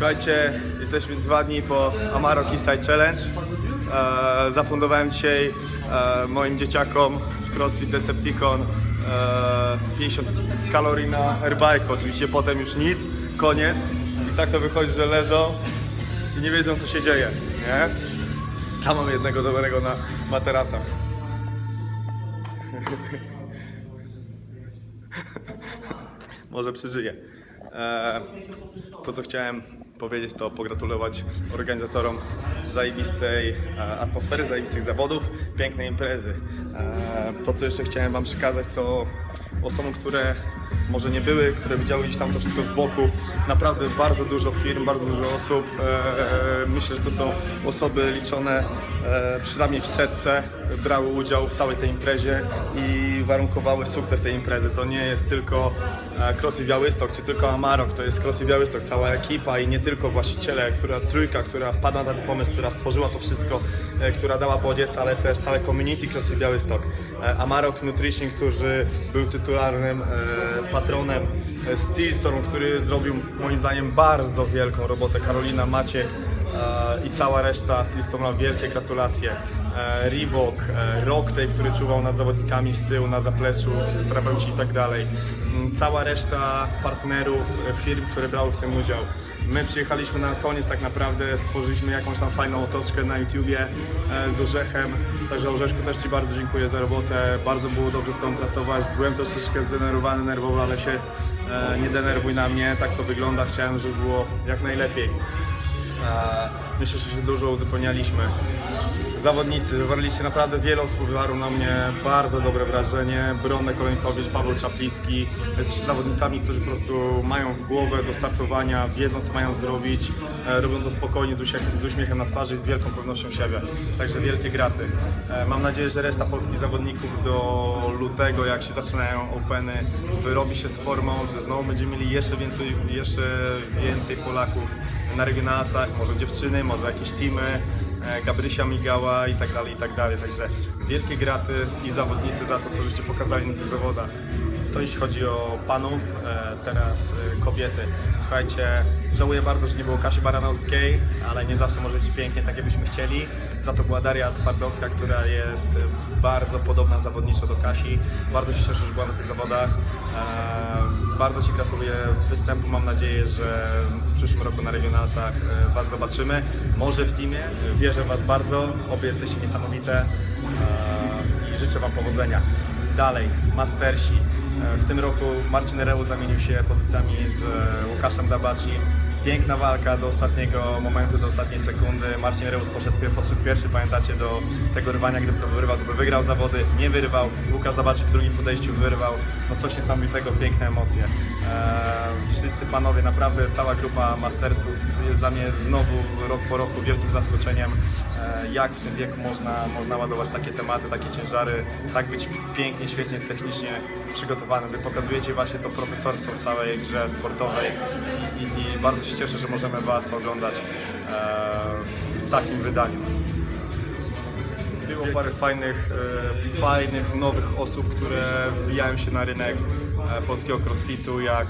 Słuchajcie, jesteśmy dwa dni po Amaro Side Challenge. E, zafundowałem dzisiaj e, moim dzieciakom w CrossFit Decepticon e, 50 kalorii na airbike. Oczywiście potem już nic, koniec. I tak to wychodzi, że leżą i nie wiedzą co się dzieje, nie? Tam mam jednego dobrego na materacach. Może przeżyje. E, to co chciałem powiedzieć to pogratulować organizatorom zajebistej e, atmosfery, zajebistych zawodów, pięknej imprezy. E, to co jeszcze chciałem Wam przekazać to osobom, które może nie były, które widziały gdzieś tam to wszystko z boku. Naprawdę bardzo dużo firm, bardzo dużo osób. E, myślę, że to są osoby liczone przynajmniej w setce, brały udział w całej tej imprezie i warunkowały sukces tej imprezy. To nie jest tylko e, CrossFit Białystok, czy tylko Amarok, to jest CrossFit Białystok, cała ekipa i nie tylko właściciele, która trójka, która wpadła na ten pomysł, która stworzyła to wszystko, e, która dała bodziec, ale też całe community CrossFit Białystok. E, Amarok Nutrition, który był tytularnym patronem Steelstorm, który zrobił moim zdaniem bardzo wielką robotę, Karolina Maciek i cała reszta Steelstorma, wielkie gratulacje. E, Reebok, e, Rocktape, który czuwał nad zawodnikami z tyłu, na zapleczu, fizjoterapeuci i tak dalej. Mm, Cała reszta partnerów, e, firm, które brały w tym udział. My przyjechaliśmy na koniec tak naprawdę, stworzyliśmy jakąś tam fajną otoczkę na YouTubie e, z Orzechem, także Orzeszku też Ci bardzo dziękuję za robotę, bardzo było dobrze z Tobą pracować, byłem troszeczkę zdenerwowany nerwowo, ale się e, nie denerwuj na mnie, tak to wygląda, chciałem, żeby było jak najlepiej. Myślę, że się dużo uzupełnialiśmy. Zawodnicy, wywarliście naprawdę wiele osób wywarło na mnie bardzo dobre wrażenie. Bronek Kolejkowicz, Paweł Czaplicki. Jesteście zawodnikami, którzy po prostu mają w głowę do startowania, wiedzą co mają zrobić, e, robią to spokojnie, z, uśmiech, z uśmiechem na twarzy i z wielką pewnością siebie. Także wielkie graty. E, Mam nadzieję, że reszta polskich zawodników do lutego, jak się zaczynają Openy, wyrobi się z formą, że znowu będziemy mieli jeszcze więcej, jeszcze więcej Polaków na regionalsach, może dziewczyny, może jakieś teamy, e, Gabrysia Migała i tak dalej, i tak dalej. Także wielkie graty i zawodnicy za to, co żeście pokazali na tych zawodach. To jeśli chodzi o panów, e, teraz e, kobiety. Słuchajcie, żałuję bardzo, że nie było Kasi Baranowskiej, ale nie zawsze może być pięknie, tak jakbyśmy chcieli. Za to była Daria Twardowska, która jest bardzo podobna zawodniczo do Kasi. Bardzo się cieszę, że była na tych zawodach. E, Bardzo Ci gratuluję występu. Mam nadzieję, że w przyszłym roku na Regionalsach Was zobaczymy. Może w teamie. Wierzę w Was bardzo. Obie jesteście niesamowite i życzę Wam powodzenia. Dalej, Mastersi. E, W tym roku Marcin Reu zamienił się pozycjami z e, Łukaszem Dabacim. Piękna walka do ostatniego momentu, do ostatniej sekundy. Marcin Reus poszedł, podszedł pierwszy, pamiętacie, do tego rwania. Gdyby to wyrwał, to by wygrał zawody. Nie wyrwał. Łukasz Dabaczyk w drugim podejściu wyrwał. No coś niesamowitego, piękne emocje. Eee, panowie, naprawdę cała grupa Mastersów jest dla mnie znowu rok po roku wielkim zaskoczeniem. Eee, jak w tym wieku można, można ładować takie tematy, takie ciężary, tak być pięknie, świetnie, technicznie przygotowanym. Wy pokazujecie właśnie to profesorstwo w całej grze sportowej i, i bardzo się cieszę, że możemy Was oglądać eee, w takim wydaniu. Było parę fajnych, e, fajnych, nowych osób, które wbijają się na rynek e, polskiego crossfitu, jak,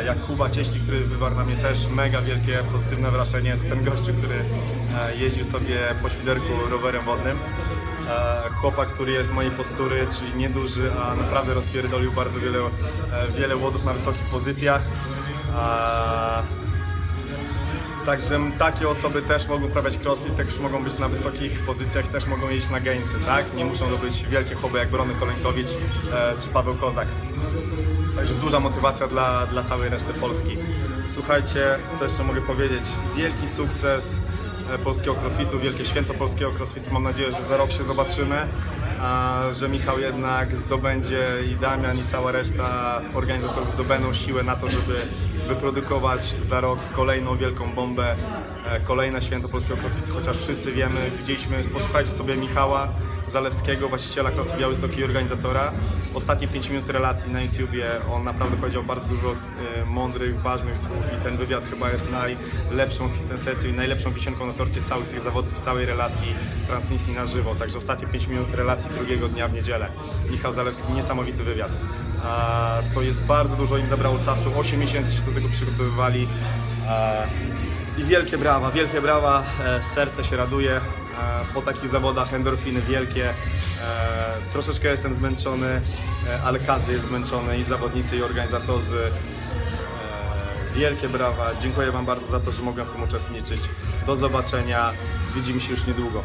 e, jak Kuba Cieśli, który wywarł na mnie też mega wielkie pozytywne wrażenie. To ten gościu, który e, jeździł sobie po świderku rowerem wodnym. E, Chłopak, który jest mojej postury, czyli nieduży, a naprawdę rozpierdolił bardzo wiele, e, wiele łodów na wysokich pozycjach. E, Także takie osoby też mogą uprawiać crossfit, też mogą być na wysokich pozycjach, też mogą jeździć na gamesy, tak? Nie muszą to być wielkie chłoby jak Brony Kolenkowicz e, czy Paweł Kozak. Także duża motywacja dla, dla całej reszty Polski. Słuchajcie, co jeszcze mogę powiedzieć? Wielki sukces e, polskiego crossfitu, wielkie święto polskiego crossfitu. Mam nadzieję, że za rok się zobaczymy, że Michał jednak zdobędzie i Damian i cała reszta organizatorów zdobędą siłę na to, żeby wyprodukować za rok kolejną wielką bombę, e, kolejne święto polskiego crossfitu, chociaż wszyscy wiemy, widzieliśmy, posłuchajcie sobie Michała Zalewskiego, właściciela CrossFit Białystok i organizatora. Ostatnie 5 minut relacji na YouTubie, on naprawdę powiedział bardzo dużo e, mądrych, ważnych słów i ten wywiad chyba jest najlepszą kwintesencją i najlepszą wisienką na torcie całych tych zawodów, całej relacji transmisji na żywo. Także ostatnie 5 minut relacji drugiego dnia w niedzielę. Michał Zalewski, niesamowity wywiad. A, to jest bardzo dużo im zabrało czasu, 8 miesięcy się do tego przygotowywali. E, I wielkie brawa, wielkie brawa, e, serce się raduje. E, Po takich zawodach endorfiny wielkie. E, Troszeczkę jestem zmęczony, e, ale każdy jest zmęczony i zawodnicy, i organizatorzy. Wielkie brawa. Dziękuję Wam bardzo za to, że mogłem w tym uczestniczyć. Do zobaczenia. Widzimy się już niedługo.